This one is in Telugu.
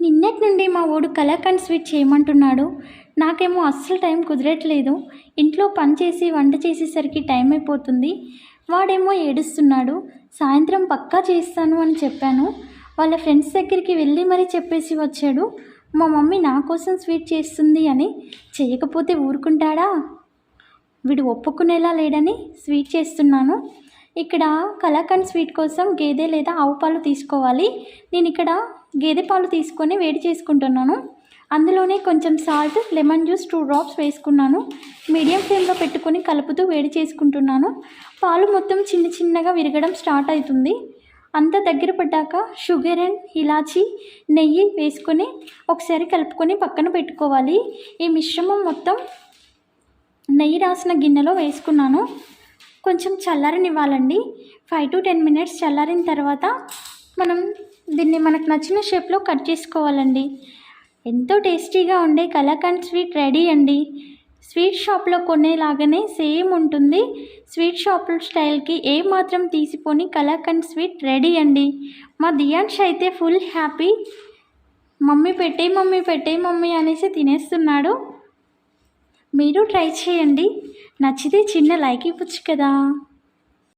నిన్నటి నుండి మా వాడు కలాకండ్ స్వీట్ చేయమంటున్నాడు. నాకేమో అస్సలు టైం కుదరట్లేదు. ఇంట్లో పని చేసి వంట చేసేసరికి టైం అయిపోతుంది. వాడేమో ఏడుస్తున్నాడు. సాయంత్రం పక్కా చేస్తాను అని చెప్పాను. వాళ్ళ ఫ్రెండ్స్ దగ్గరికి వెళ్ళి మరీ చెప్పేసి వచ్చాడు. మా మమ్మీ నా కోసం స్వీట్ చేస్తుంది అని. చేయకపోతే ఊరుకుంటాడా? వీడు ఒప్పుకునేలా లేడని స్వీట్ చేస్తున్నాను. ఇక్కడ కలాకండ్ స్వీట్ కోసం గేదె లేదా ఆవు పాలు తీసుకోవాలి. నేను ఇక్కడ గేదె పాలు తీసుకొని వేడి చేసుకుంటున్నాను. అందులోనే కొంచెం salt lemon juice two drops వేసుకున్నాను. మీడియం ఫ్లేమ్లో పెట్టుకొని కలుపుతూ వేడి చేసుకుంటున్నాను. పాలు మొత్తం చిన్న చిన్నగా విరగడం స్టార్ట్ అవుతుంది. అంత దగ్గర పడ్డాక షుగర్ అండ్ ఇలాచి నెయ్యి వేసుకొని ఒకసారి కలుపుకొని పక్కన పెట్టుకోవాలి. ఈ మిశ్రమం మొత్తం నెయ్యి రాసిన గిన్నెలో వేసుకున్నాను. కొంచెం చల్లారనివ్వాలండి. ఫైవ్ టు టెన్ మినిట్స్ చల్లారిన తర్వాత మనం దీన్ని మనకు నచ్చిన షేప్లో కట్ చేసుకోవాలండి. ఎంతో టేస్టీగా ఉండే కలాకండ్ స్వీట్ రెడీ అండి. స్వీట్ షాప్లో కొనేలాగానే సేమ్ ఉంటుంది. స్వీట్ షాప్ స్టైల్కి ఏ మాత్రం తీసిపోని కలాకండ్ స్వీట్ రెడీ అండి. మా దియాన్ష్ అయితే ఫుల్ హ్యాపీ మమ్మీ పెట్టే మమ్మీ పెట్టే మమ్మీ అనేసి తినేస్తున్నాడు. మీరు ట్రై చేయండి. నచ్చితే చిన్న లైక్ ఇవ్వచ్చు కదా.